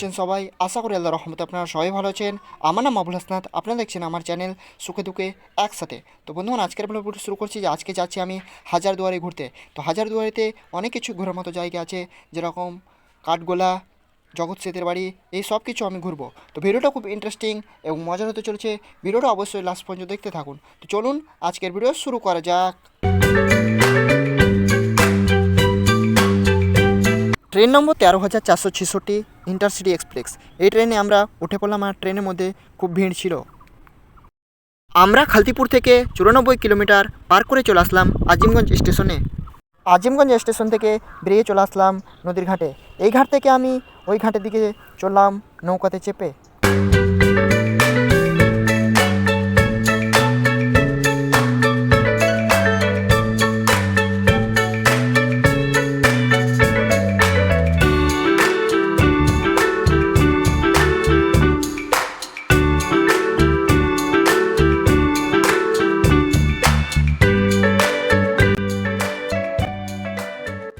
আছেন সবাই। আশা করি আল্লাহ রহমতে আপনারা সবাই ভালো আছেন। আমার নাম আবুল হাসনাত। আপনারা দেখছেন আমার চ্যানেল সুখে দুঃখে একসাথে। তো বন্ধুগণ, আজকের ব্লগ শুরু করছি যে আজকে যাচ্ছি আমি হাজার দুয়ারে ঘুরতে। তো হাজার দুয়ারিতে অনেক কিছু ঘোরার মতো জায়গা আছে, যেরকম কাঠগোলা, জগৎ সেতের বাড়ি, এই সব কিছু আমি ঘুরবো। তো ভিডিওটা খুব ইন্টারেস্টিং এবং মজার হতে চলেছে। ভিডিওটা অবশ্যই লাস্ট পর্যন্ত দেখতে থাকুন। তো চলুন, আজকের ভিডিও শুরু করা যাক। ট্রেন নম্বর তেরো হাজার চারশো ছেষট্টি ইন্টারসিটি এক্সপ্রেস। এই ট্রেনে আমরা উঠে পড়লাম আর ট্রেনের মধ্যে খুব ভিড় ছিল। আমরা খালতিপুর থেকে চুরানব্বই কিলোমিটার পার করে চলে আসলাম আজিমগঞ্জ স্টেশনে। আজিমগঞ্জ স্টেশন থেকে বেরিয়ে চলে আসলাম নদীর ঘাটে। এই ঘাট থেকে আমি ওই ঘাটের দিকে চললাম নৌকাতে চেপে।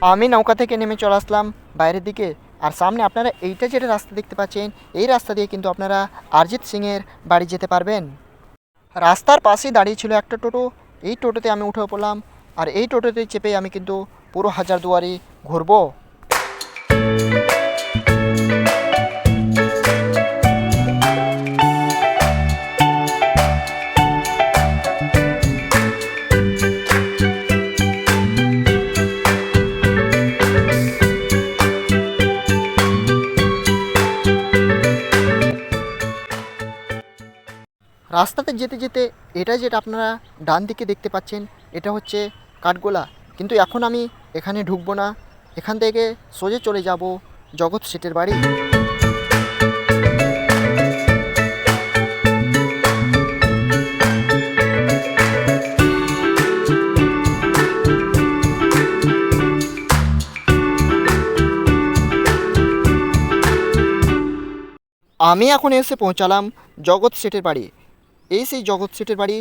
আমি নৌকা থেকে নেমে চলে আসলাম বাইরের দিকে। আর সামনে আপনারা এইটা যেটা রাস্তা দেখতে পাচ্ছেন, এই রাস্তা দিয়ে কিন্তু আপনারা অরিজিৎ সিংয়ের বাড়ি যেতে পারবেন। রাস্তার পাশেই দাঁড়িয়ে ছিল একটা টোটো। এই টোটোতে আমি উঠে পড়লাম। আর এই টোটোতে চেপে আমি কিন্তু পুরো হাজারদুয়ারি ঘুরবো। রাস্তাতে যেতে যেতে এটা যেটা আপনারা ডান দিকে দেখতে পাচ্ছেন, এটা হচ্ছে কাঠগোলা। কিন্তু এখন আমি এখানে ঢুকবো না। এখান থেকে সোজে চলে যাব জগৎ শেঠের বাড়ি। আমি এখন এসে পৌঁছালাম জগৎ শেঠের বাড়ি। এই সেই জগৎ শেঠের বাড়ি,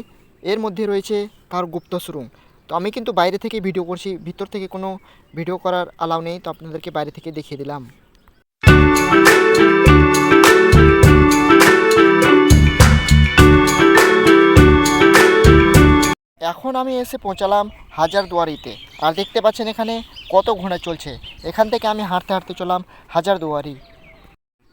এর মধ্যে রয়েছে তার গুপ্ত শোরুম তো আমি কিন্তু বাইরে থেকে ভিডিও করছি, ভিতর থেকে কোনো ভিডিও করার অ্যালাউ নেই, তো আপনাদেরকে বাইরে থেকে দেখিয়ে দিলাম। এখন আমি এসে পৌঁছালাম হাজার দুয়ারিতে আর দেখতে পাচ্ছেন এখানে কত ঘোড়া চলছে। এখান থেকে আমি হাঁটতে হাঁটতে চললাম হাজার দুয়ারি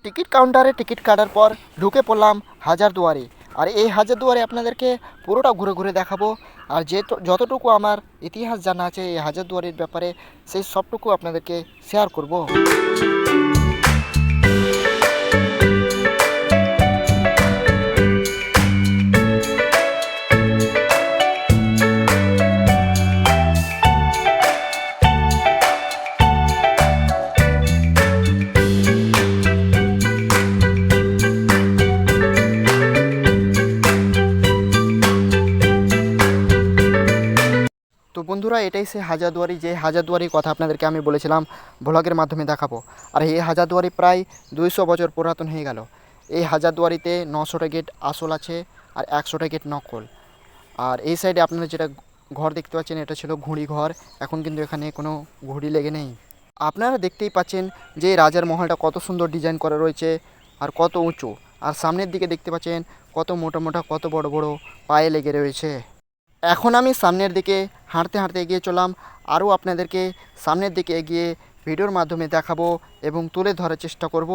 টিকিট কাউন্টারে টিকিট কাটার পর ঢুকে পড়লাম হাজার দুয়ারে আর এই হাজারদুয়ারে আপনাদেরকে পুরোটা ঘুরে ঘুরে দেখাবো। আর যে যতটুকু আমার ইতিহাস জানা আছে, এই হাজারদুয়ারির ব্যাপারে সেই সবটুকু আপনাদেরকে শেয়ার করব। তো বন্ধুরা, এটাই সে হাজারদুয়ারি, যে হাজারদুয়ারির কথা আপনাদেরকে আমি বলেছিলাম ব্লগের মাধ্যমে দেখাবো। আর এই হাজারদুয়ারি প্রায় দুইশো বছর পুরাতন হয়ে গেল। এই হাজারদুয়ারিতে নশোটা গেট আসল আছে আর একশোটা গেট নকল। আর এই সাইডে আপনারা যেটা ঘর দেখতে পাচ্ছেন, এটা ছিল ঘুড়ি ঘর। এখন কিন্তু এখানে কোনো ঘুড়ি লেগে নেই। আপনারা দেখতেই পাচ্ছেন যে রাজার মহলটা কত সুন্দর ডিজাইন করা রয়েছে আর কত উঁচু। আর সামনের দিকে দেখতে পাচ্ছেন কত মোটা মোটা, কত বড় বড় পায়ে লেগে রয়েছে। এখন আমি সামনের দিকে হাঁটতে হাঁটতে এগিয়ে চললাম। আরও আপনাদেরকে সামনের দিকে এগিয়ে ভিডিওর মাধ্যমে দেখাবো এবং তুলে ধরার চেষ্টা করব।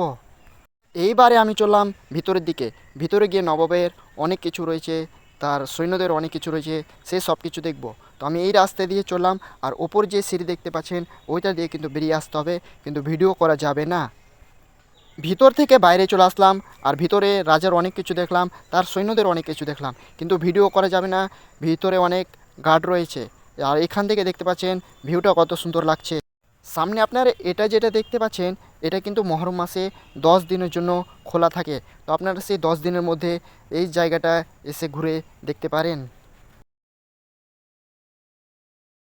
এইবারে আমি চললাম ভিতরের দিকে। ভিতরে গিয়ে নবাবের অনেক কিছু রয়েছে, তার সৈন্যদের অনেক কিছু রয়েছে, সে সব কিছু দেখব। তো আমি এই রাস্তা দিয়ে চললাম আর ওপর যে সিঁড়ি দেখতে পাচ্ছেন, ওইটা দিয়ে কিন্তু বেরিয়ে আসতে হবে। কিন্তু ভিডিও করা যাবে না। ভিতর থেকে বাইরে চলে আসলাম, আর ভিতরে রাজার অনেক কিছু দেখলাম, তার সৈন্যদের অনেক কিছু দেখলাম। কিন্তু ভিডিও করা যাবে না, ভিতরে অনেক গার্ড রয়েছে। আর এখান থেকে দেখতে পাচ্ছেন, ভিউটা কত সুন্দর লাগছে। সামনে আপনার এটা যেটা দেখতে পাচ্ছেন, এটা কিন্তু মহরম মাসে দশ দিনের জন্য খোলা থাকে। তো আপনারা সেই দশ দিনের মধ্যে এই জায়গাটা এসে ঘুরে দেখতে পারেন।